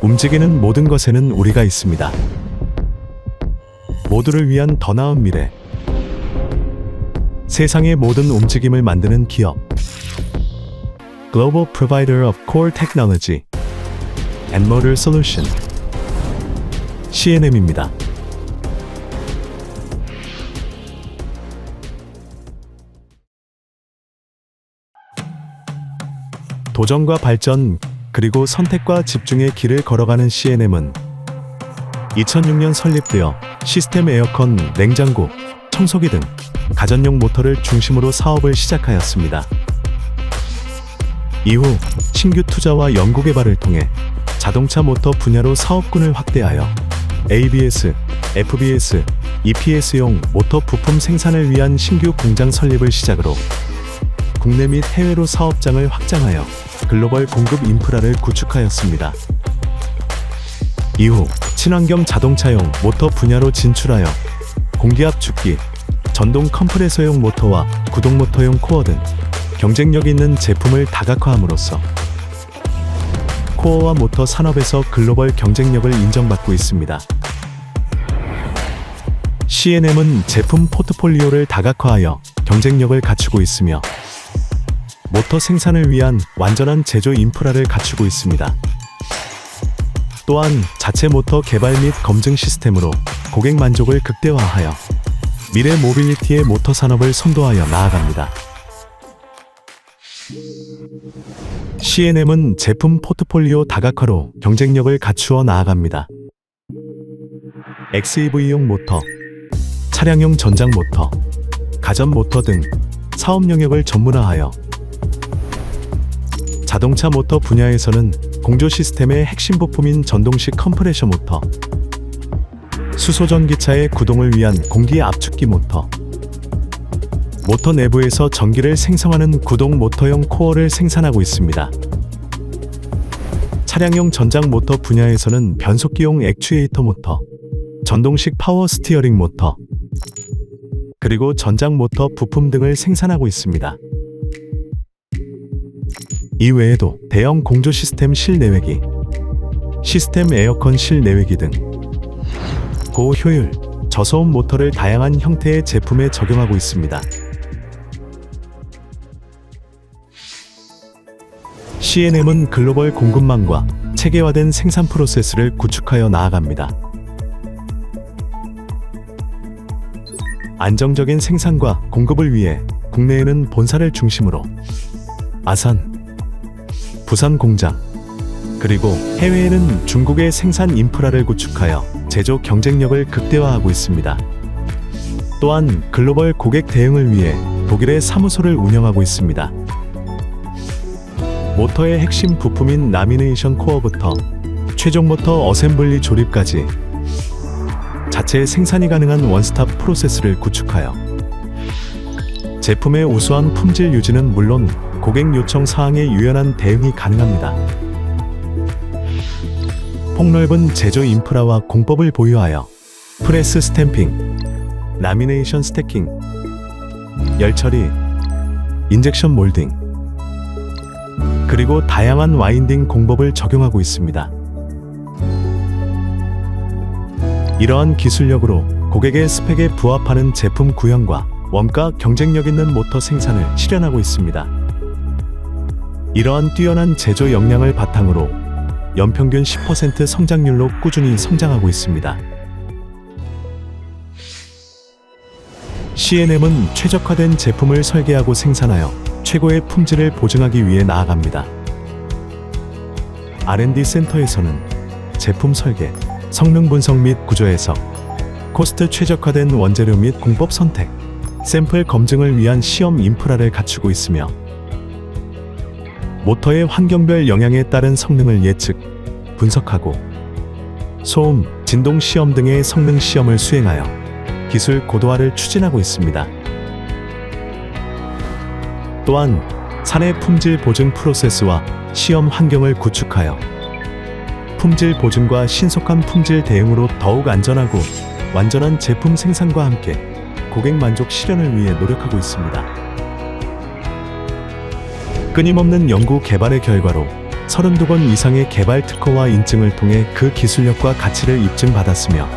움직이는 모든 것에는 우리가 있습니다. 모두를 위한 더 나은 미래. 세상의 모든 움직임을 만드는 기업. Global Provider of Core Technology and Motor Solution. CNM입니다. 도전과 발전, 그리고 선택과 집중의 길을 걸어가는 CNM은 2006년 설립되어 시스템 에어컨, 냉장고, 청소기 등 가전용 모터를 중심으로 사업을 시작하였습니다. 이후 신규 투자와 연구 개발을 통해 자동차 모터 분야로 사업군을 확대하여 ABS, FBS, EPS용 모터 부품 생산을 위한 신규 공장 설립을 시작으로 국내 및 해외로 사업장을 확장하여 글로벌 공급 인프라를 구축하였습니다. 이후 친환경 자동차용 모터 분야로 진출하여 공기압 축기, 전동 컴프레서용 모터와 구동 모터용 코어 등 경쟁력 있는 제품을 다각화함으로써 코어와 모터 산업에서 글로벌 경쟁력을 인정받고 있습니다. CNM은 제품 포트폴리오를 다각화하여 경쟁력을 갖추고 있으며 모터 생산을 위한 완전한 제조 인프라를 갖추고 있습니다. 또한 자체 모터 개발 및 검증 시스템으로 고객 만족을 극대화하여 미래 모빌리티의 모터 산업을 선도하여 나아갑니다. CNM은 제품 포트폴리오 다각화로 경쟁력을 갖추어 나아갑니다. XEV용 모터, 차량용 전장 모터, 가전 모터 등 사업 영역을 전문화하여 자동차 모터 분야에서는 공조 시스템의 핵심 부품인 전동식 컴프레셔 모터, 수소 전기차의 구동을 위한 공기 압축기 모터, 모터 내부에서 전기를 생성하는 구동 모터용 코어를 생산하고 있습니다. 차량용 전장 모터 분야에서는 변속기용 액추에이터 모터, 전동식 파워 스티어링 모터, 그리고 전장 모터 부품 등을 생산하고 있습니다. 이외에도 대형 공조 시스템 실내외기, 시스템 에어컨 실내외기 등 고효율, 저소음 모터를 다양한 형태의 제품에 적용하고 있습니다. CNM은 글로벌 공급망과 체계화된 생산 프로세스를 구축하여 나아갑니다. 안정적인 생산과 공급을 위해 국내에는 본사를 중심으로 아산, 부산 공장, 그리고 해외에는 중국의 생산 인프라를 구축하여 제조 경쟁력을 극대화하고 있습니다. 또한 글로벌 고객 대응을 위해 독일의 사무소를 운영하고 있습니다. 모터의 핵심 부품인 라미네이션 코어부터 최종 모터 어셈블리 조립까지 자체 생산이 가능한 원스톱 프로세스를 구축하여 제품의 우수한 품질 유지는 물론 고객 요청 사항에 유연한 대응이 가능합니다. 폭넓은 제조 인프라와 공법을 보유하여 프레스 스탬핑, 라미네이션 스태킹, 열처리, 인젝션 몰딩, 그리고 다양한 와인딩 공법을 적용하고 있습니다. 이러한 기술력으로 고객의 스펙에 부합하는 제품 구현과 원가 경쟁력 있는 모터 생산을 실현하고 있습니다. 이러한 뛰어난 제조 역량을 바탕으로 연평균 10% 성장률로 꾸준히 성장하고 있습니다. CNM은 최적화된 제품을 설계하고 생산하여 최고의 품질을 보증하기 위해 나아갑니다. R&D 센터에서는 제품 설계, 성능 분석 및 구조 해석, 코스트 최적화된 원재료 및 공법 선택, 샘플 검증을 위한 시험 인프라를 갖추고 있으며 모터의 환경별 영향에 따른 성능을 예측, 분석하고 소음, 진동 시험 등의 성능 시험을 수행하여 기술 고도화를 추진하고 있습니다. 또한 사내 품질 보증 프로세스와 시험 환경을 구축하여 품질 보증과 신속한 품질 대응으로 더욱 안전하고 완전한 제품 생산과 함께 고객 만족 실현을 위해 노력하고 있습니다. 끊임없는 연구 개발의 결과로 32건 이상의 개발 특허와 인증을 통해 그 기술력과 가치를 입증받았으며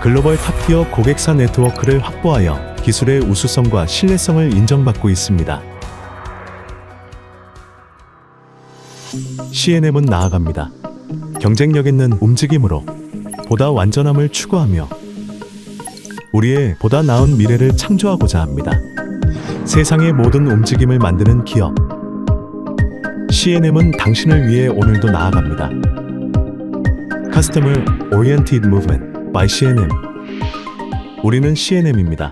글로벌 탑티어 고객사 네트워크를 확보하여 기술의 우수성과 신뢰성을 인정받고 있습니다. CNM은 나아갑니다. 경쟁력 있는 움직임으로 보다 완전함을 추구하며 우리의 보다 나은 미래를 창조하고자 합니다. 세상의 모든 움직임을 만드는 기업. CNM은 당신을 위해 오늘도 나아갑니다. Customer Oriented Movement by CNM. 우리는 CNM입니다.